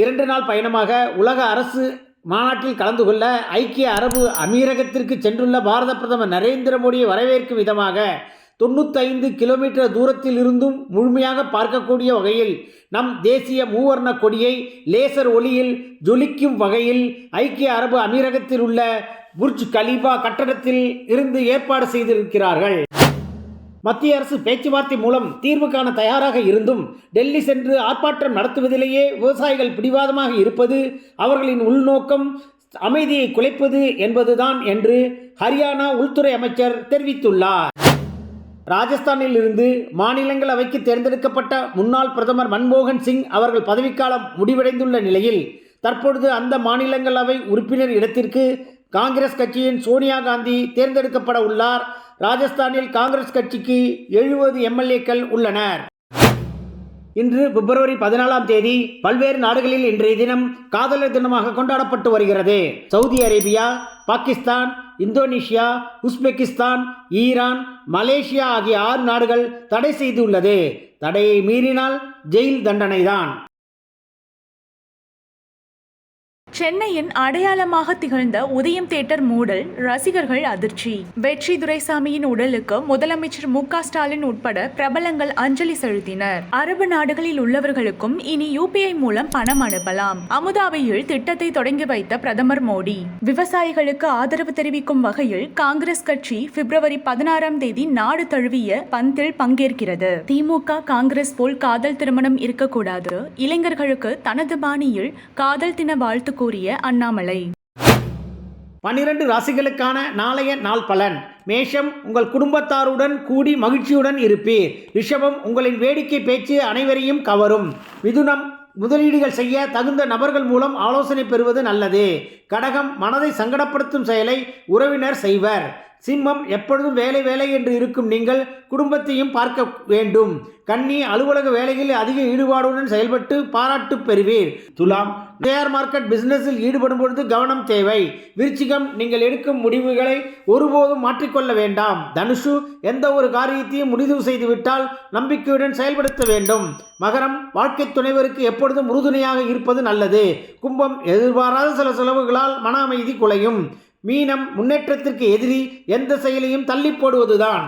இரண்டு நாள் பயணமாக உலக அரசு மாநாட்டில் கலந்து கொள்ள ஐக்கிய அரபு அமீரகத்திற்கு சென்றுள்ள பாரத பிரதமர் நரேந்திர மோடியை வரவேற்கும் விதமாக தொண்ணூத்தைந்து கிலோமீட்டர் தூரத்தில் இருந்தும் முழுமையாக பார்க்கக்கூடிய வகையில் நம் தேசிய மூவர்ண கொடியை லேசர் ஒளியில் ஜொலிக்கும் வகையில் ஐக்கிய அரபு அமீரகத்தில் உள்ள புர்ஜ் கலீபா கட்டடத்தில் இருந்து ஏற்பாடு செய்திருக்கிறார்கள். மத்திய அரசு பேச்சுவார்த்தை மூலம் தீர்வு காண தயாராக இருந்தும் டெல்லி சென்று ஆர்ப்பாட்டம் நடத்துவதிலேயே விவசாயிகள் பிடிவாதமாக இருப்பது அவர்களின் உள்நோக்கம் அமைதியை குலைப்பது என்பதுதான் என்று ஹரியானா உள்துறை அமைச்சர் தெரிவித்துள்ளார். ராஜஸ்தானில் இருந்து மாநிலங்களவைக்கு தேர்ந்தெடுக்கப்பட்ட முன்னாள் பிரதமர் மன்மோகன் சிங் அவர்கள் பதவிக்காலம் முடிவடைந்துள்ள நிலையில் தற்பொழுது அந்த மாநிலங்களவை உறுப்பினர் இடத்திற்கு காங்கிரஸ் கட்சியின் சோனியா காந்தி தேர்ந்தெடுக்கப்பட உள்ளார். ராஜஸ்தானில் காங்கிரஸ் கட்சிக்கு எழுபது எம்எல்ஏக்கள் உள்ளனர். இன்று பிப்ரவரி பதினாலாம் தேதி பல்வேறு நாடுகளில் இன்றைய தினம் காதலர் தினமாக கொண்டாடப்பட்டு வருகிறது. Saudi Arabia Pakistan Indonesia Uzbekistan Iran Malaysia ஆகிய ஆறு நாடுகள் தடை செய்துள்ளது. தடையை மீறினால் ஜெயில் தண்டனைதான். சென்னையின் அடையாளமாக திகழ்ந்த உதயம் தியேட்டர் மூடல் ரசிகர்கள் அதிர்ச்சி. வெற்றி துரைசாமியின் உடலுக்கு முதலமைச்சர் மு ஸ்டாலின் உட்பட பிரபலங்கள் அஞ்சலி செலுத்தினர். அரபு நாடுகளில் உள்ளவர்களுக்கும் இனி யூபிஐ மூலம் பணம் அனுப்பலாம். அமுதாபியில் திட்டத்தை தொடங்கி வைத்த பிரதமர் மோடி. விவசாயிகளுக்கு ஆதரவு தெரிவிக்கும் வகையில் காங்கிரஸ் கட்சி பிப்ரவரி பதினாறாம் தேதி நாடு தழுவிய பந்தில் பங்கேற்கிறது. திமுக காங்கிரஸ் போல் காதல் திருமணம் இருக்கக்கூடாது. இளைஞர்களுக்கு தனது பாணியில் காதல் தின வாழ்த்து கூறிய அண்ணாமலை. பனிரெண்டு ராசிகளுக்கான நாளைய நாள் பலன். மேஷம் உங்கள் குடும்பத்தாருடன் கூடி மகிழ்ச்சியுடன் இருப்பீர். ரிஷபம் உங்களின் வேடிக்கை பேச்சு அனைவரையும் கவரும். மிதுனம் முதலீடுகள் செய்ய தகுந்த நபர்கள் மூலம் ஆலோசனை பெறுவது நல்லது. கடகம் மனதை சங்கடப்படுத்தும் செயலை உறவினர் செய்வர். சிம்மம் எப்பொழுதும் வேலை வேலை என்று இருக்கும் நீங்கள் குடும்பத்தையும் பார்க்க வேண்டும். கன்னி அலுவலக வேலைகளில் அதிக ஈடுபாடுடன் செயல்பட்டு பாராட்டு பெறுவீர். துலாம் ஷேர் மார்க்கெட் பிசினஸில் ஈடுபடும் பொழுது கவனம் தேவை. விருச்சிகம் நீங்கள் எடுக்கும் முடிவுகளை ஒருபோதும் மாற்றிக்கொள்ள வேண்டாம். தனுஷு எந்த ஒரு காரியத்தையும் முடிவு செய்துவிட்டால் நம்பிக்கையுடன் செயல்படுத்த வேண்டும். மகரம் வாழ்க்கை துணைவருக்கு எப்பொழுதும் உறுதுணையாக இருப்பது நல்லது. கும்பம் எதிர்பாராத சில செலவுகளால் மன அமைதி குலையும். மீனம் முன்னேற்றத்திற்கு எதிரி எந்த செயலையும் தள்ளி போடுவதுதான்.